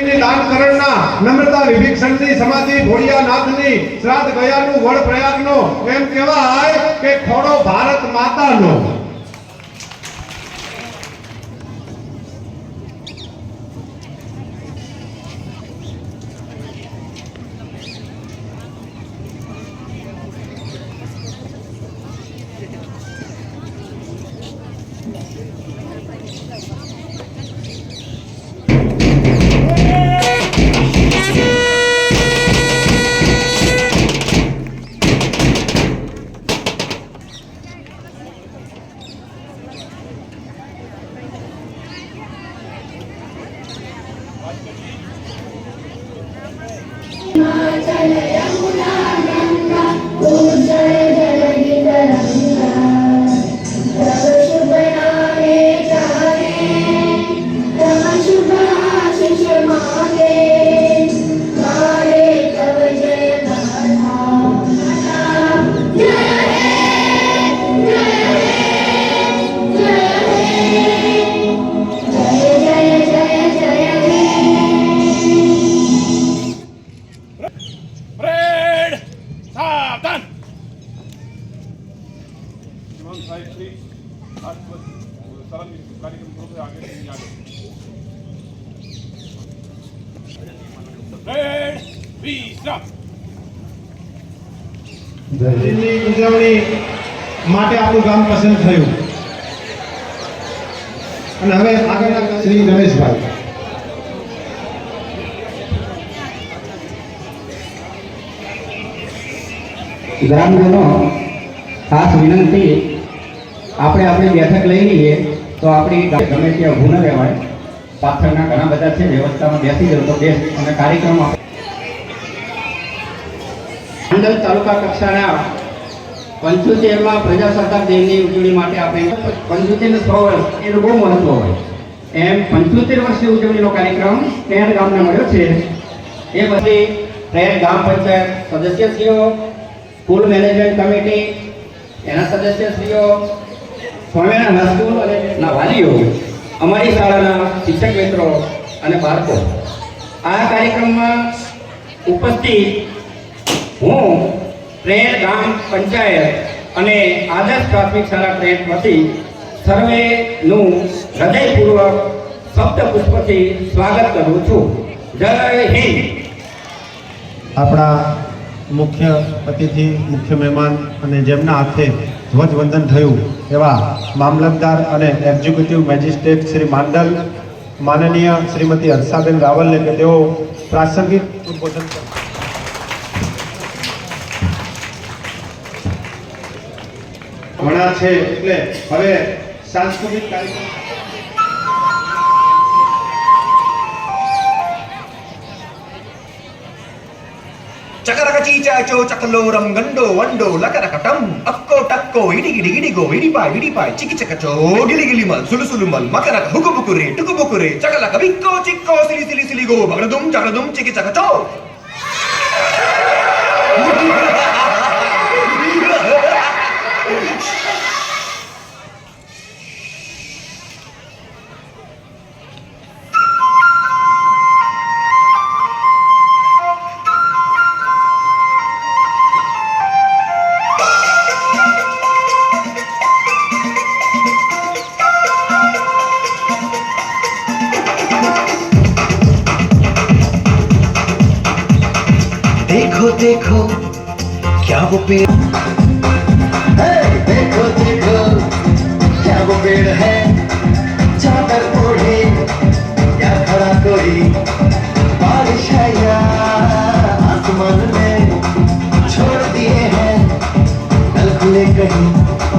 દાન કરણના નમ્રતા વિભીક્ષણની સમાધિ ભોળિયાનાથની શ્રાદ્ધ ગયાનું વડ પ્રયાગનો એમ કહેવાય કે ખોડો ભારત માતાનો. માટે આપણું ગામ પસંદ થયું. અને હવે આગળના શ્રી રમેશભાઈ. ગ્રામજનો, ખાસ વિનંતી, આપણે આપણી બેઠક લઈ લઈએ તો આપણી ગમે ત્યાં ઊભું રહેવાય પાછળના ઘણા બધા છે, વ્યવસ્થામાં બેસી ગયો તો બેસ અને કાર્યક્રમ તાલુકા કક્ષાના પંચોતેરમાં પ્રજાસત્તાક દિનની ઉજવણી માટે આપણે પંચોતેર સો વર્ષ એનું બહુ મહત્વ હોય. એમ પંચોતેર વર્ષની ઉજવણીનો કાર્યક્રમ તેર ગામને મળ્યો છે. એ બધી તેર ગામ પંચાયત સદસ્યશ્રીઓ, સ્કૂલ મેનેજમેન્ટ કમિટી, એના સદસ્યશ્રીઓ, સ્વામિનારાયણ હાઈસ્કૂલ અને ના વાલીઓ, અમારી શાળાના શિક્ષક મિત્રો અને બાળકો. આ કાર્યક્રમમાં ઉપસ્થિત હું પ્રેર ગામ પંચાયત અને આદર્શ પ્રાથમિક શાળા પ્રેર વતી સર્વેનું હૃદયપૂર્વક શબ્દ પુષ્પથી સ્વાગત કરું છું. જય હિન્દ. આપણા મુખ્ય અતિથિ, મુખ્ય મહેમાન અને જેમના હાથે ધ્વજવંદન થયું એવા મામલતદાર અને એક્ઝિક્યુટિવ મેજિસ્ટ્રેટ શ્રી માંડલ, માનનીય શ્રીમતી હર્ષાબેન રાવલને કે તેઓ પ્રાસંગિક ઉદ્બોધન ઘણા છે એટલે હવે સાંસ્કૃતિક કાર્યક્રમ ಚಕರಕಚೀಚಾಚೋ ಚಕಲೋರಂ ಗಂಡೋ ವಂಡೋ ಲಕರಕಟಂ ಅಕ್ಕೋ ಟಕ್ಕೋ ಇಡಿಗಿಡಿ ಇಡಿಗೋ ಇಡಿಪಾಯ್ ಇಡಿಪಾಯ್ ಚಿಕಿ ಚಕಚೋ ಗಿಲಿ ಗಿಲಿ ಮಲ್ ಸುಲು ಸುಲು ಮಲ್ ಮಕರಕ ಹುಕು ಬುಕುರೆ ಟುಕು ಬುಕುರೆ ಚಕಲಕ ಬಿಕ್ಕೋ ಚಿಕ್ಕೋ ಸಿಲಿ ಸಿಲಿ ಸಿಲಿಗೋ ಬಗಡದುಂ ಚಗಡದುಂ ಚಿಕಿ ಚಕಚೋ বীর দেখো দেখো, কেমন বীর হ্যাঁ। চাঁদের পড়ে খড়া করি। বারিশ আসমান মে ছোড় দিয়ে হ্যাঁ। কল খুলে কहीं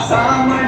Sama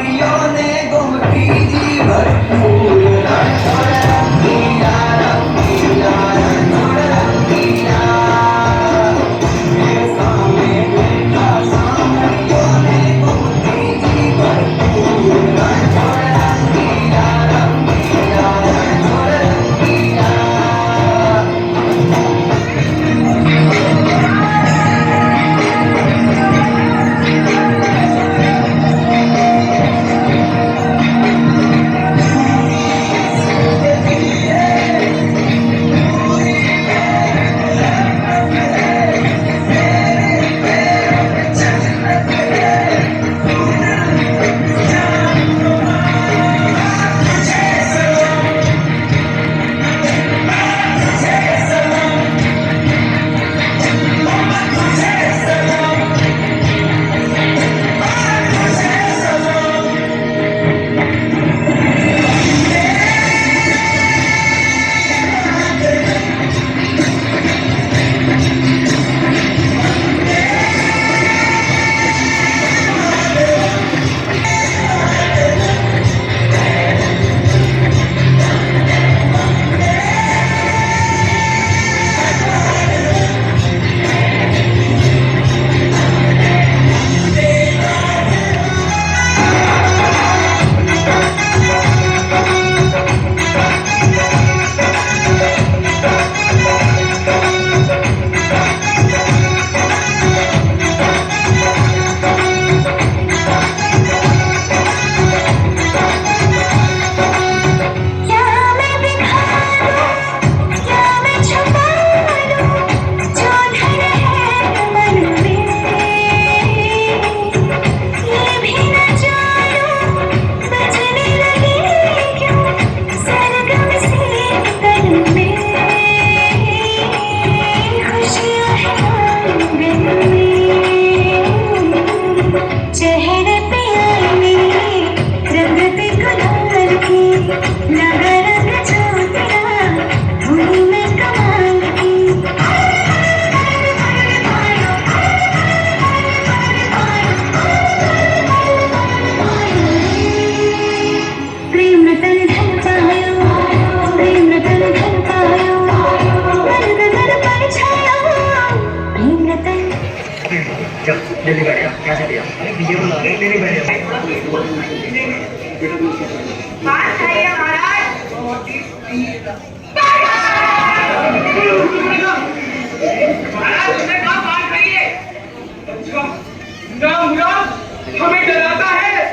हमें डराता है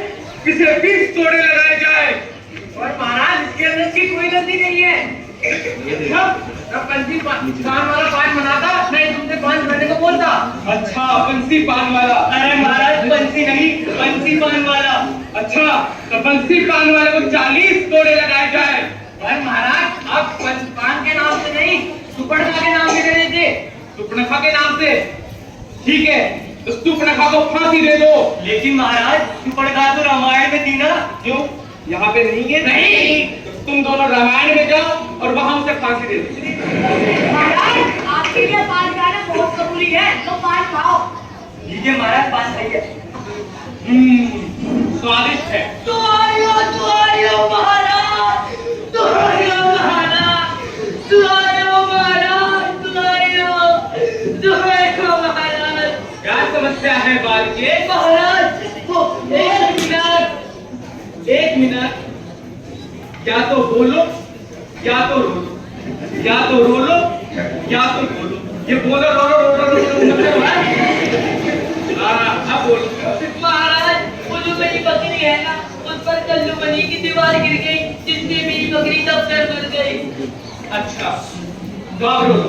किसे बीस तोड़े लगाए जाए और महाराज इसके अंदर की कोई गलती नहीं है। सब पान वाला पान बनाता नहीं तुमसे पान भरने को बोलता अच्छा बंसी पान वाला अरे महाराज पंछी नहीं पंछी पान वाला अच्छा तो बंसी पान वाले को चालीस तोड़े लगाए जाए। और महाराज आप पंच पान के नाम से नहीं सुपर्णा के नाम से दे देते सुपनखा के नाम से। ठीक है तो को फांसी दे दो। लेकिन महाराज सुपर्णा तो रामायण में थी ना क्यों यहाँ पे नहीं है? नहीं। तुम दोनों रामायण में जाओ और वहाँ उसे फांसी दे दो। महाराज आपके लिए पान खाना बहुत ज़रूरी है। तो पान खाओ। लीजिए महाराज पान खाइए। हम्म, स्वादिष्ट है। तो आयो तो आयो महाराज तो आयो महाराज तो आयो महाराज तो आयो तो आयो महाराज। क्या समस्या है बाल के? या तो बोलो या तो रो लो। या तो रो लो या तो बोलो। ये बोलो रो रो रो रो रो हाँ अब महाराज वो जो मेरी बकरी है ना उस पर कल्लू की दीवार गिर गई जिससे मेरी बकरी तक मर गई। अच्छा तो रो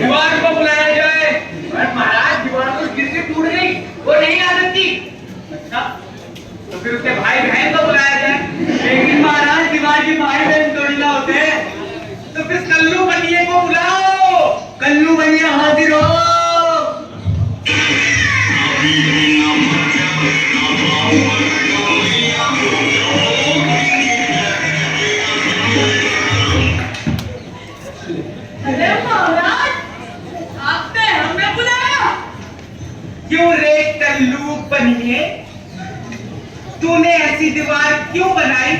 दीवार को बुलाया जाए। महाराज दीवार तो गिर के टूट गई। वो नहीं आ सकती। फिर उसके भाई बहन को बुलाया जाए लेकिन महाराज दीवार की भाई बहन थोड़ी ना होते। तो फिर कल्लू बनिए को बुलाओ। कल्लू बनिया हाजिर हो। अरे महाराज आपने हमें बुलाया। क्यों रे कल्लू बनिए? तूने ऐसी दीवार क्यों बनाई?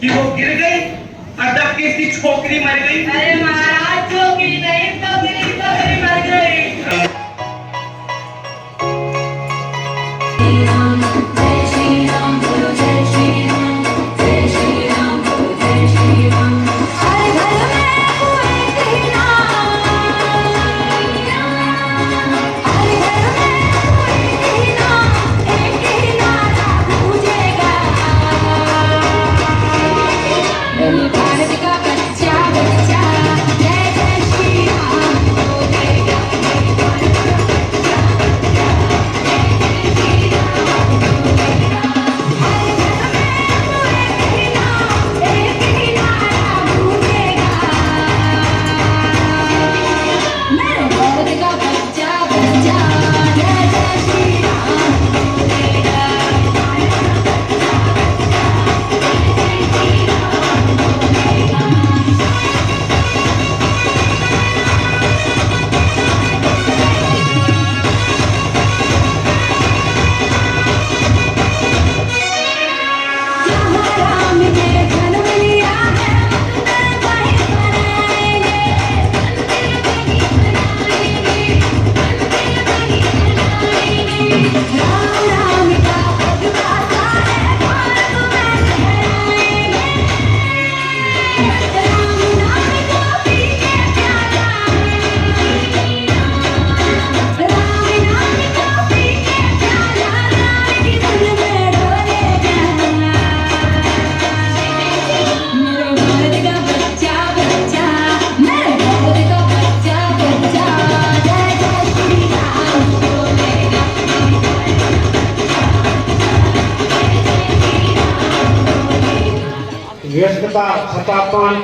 कि वो गिर गई और तब की इसकी छोकरी मर गई? अरे महाराज छोकरी नहीं बकरी बकरी मर गई। વ્યસ્તતા છતાં પણ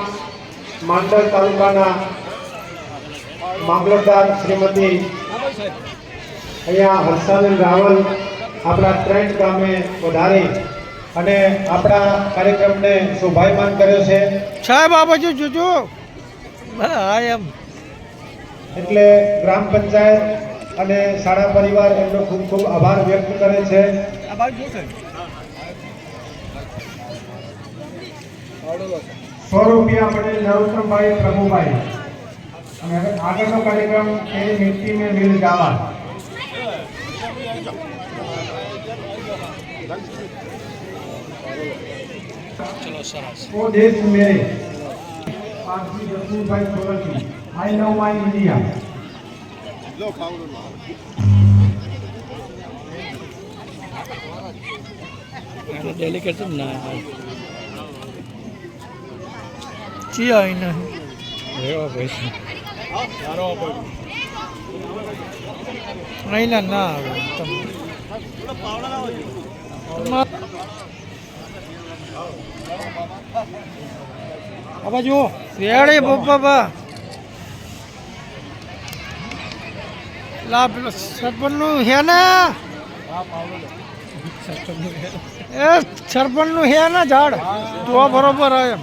માંડલ તાલુકાના મામલતદાર શ્રીમતી અહીંયા હર્ષાબેન રાવલ આપણા ટ્રેન્ટ ગામે વધારી અને આપણા કાર્યક્રમને શોભાયમાન કર્યો છે. સાહેબ આ બાજુ જોજો. હા એમ. એટલે ગ્રામ પંચાયત અને શાળા પરિવાર એમનો ખૂબ ખૂબ આભાર વ્યક્ત કરે છે. આ સો રૂપિયા પટેલ નરોત્તમભાઈ પ્રભુભાઈ અને હવે આગળનો કાર્યક્રમ તેરી મિટ્ટી મેં મિલ જાવા ચલો સરસ ઓ દેશ મેરે Parsi Jasubhai Solanki I love my India delicate જ ના ચી આવી એવા પૈસા નહીં ના ના આવે તમે. લા પેલો સરપંચનું હે ને? એ સરપંચનું હે ને ઝાડ. તો બરોબર આવે એમ.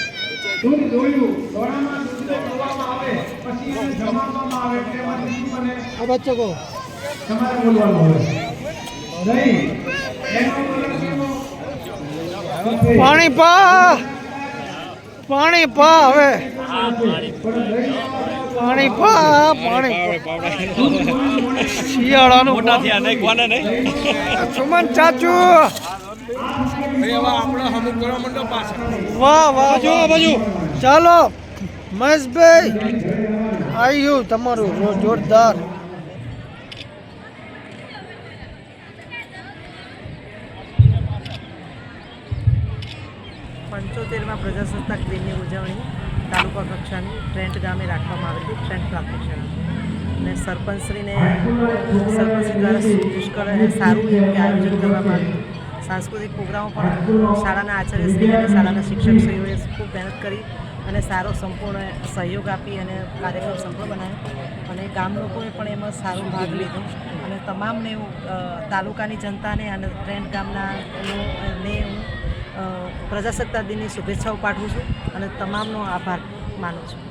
દૂધ દોયું દોડામાં દૂધને દોવામાં આવે પછી એને જમાવવામાં આવે એટલે એમાંથી શું બને આ બચ્ચો કહો તમારે બોલવાનું હોય નહીં પાણી પા પાણી પા હવે પાણી પા પાણી શિયાળાનું મોટા થયા નહીં કોને નહીં સુમન ચાચુ વાહ વાહ બાજુ બાજુ. ચાલો મહેશભાઈ આવ્યું તમારું. જોરદાર. પંચોતેરમાં પ્રજાસત્તાક દિનની ઉજવણી તાલુકા કક્ષાની ટ્રેન્ટ ગામે રાખવામાં આવેલી હતી ટ્રેન્ટ પ્રાથમિક શાળા અને સરપંચશ્રીને સરપંચ દ્વારા પુષ્કળ અને સારું એવું આયોજન કરવામાં આવ્યું સાંસ્કૃતિક પ્રોગ્રામો પણ શાળાના આચાર્યશ્રી અને શાળાના શિક્ષકશ્રીઓએ ખૂબ મહેનત કરી અને સારો સંપૂર્ણ સહયોગ આપી અને કાર્યક્રમ સંપૂર્ણ બનાવ્યો. અને ગામ લોકોએ પણ એમાં સારો ભાગ લીધો. અને તમામને હું તાલુકાની જનતાને અને ટ્રેન્ટ ગામના નો- હું પ્રજાસત્તાક દિનની શુભેચ્છાઓ પાઠવું છું અને તમામનો આભાર માનું છું.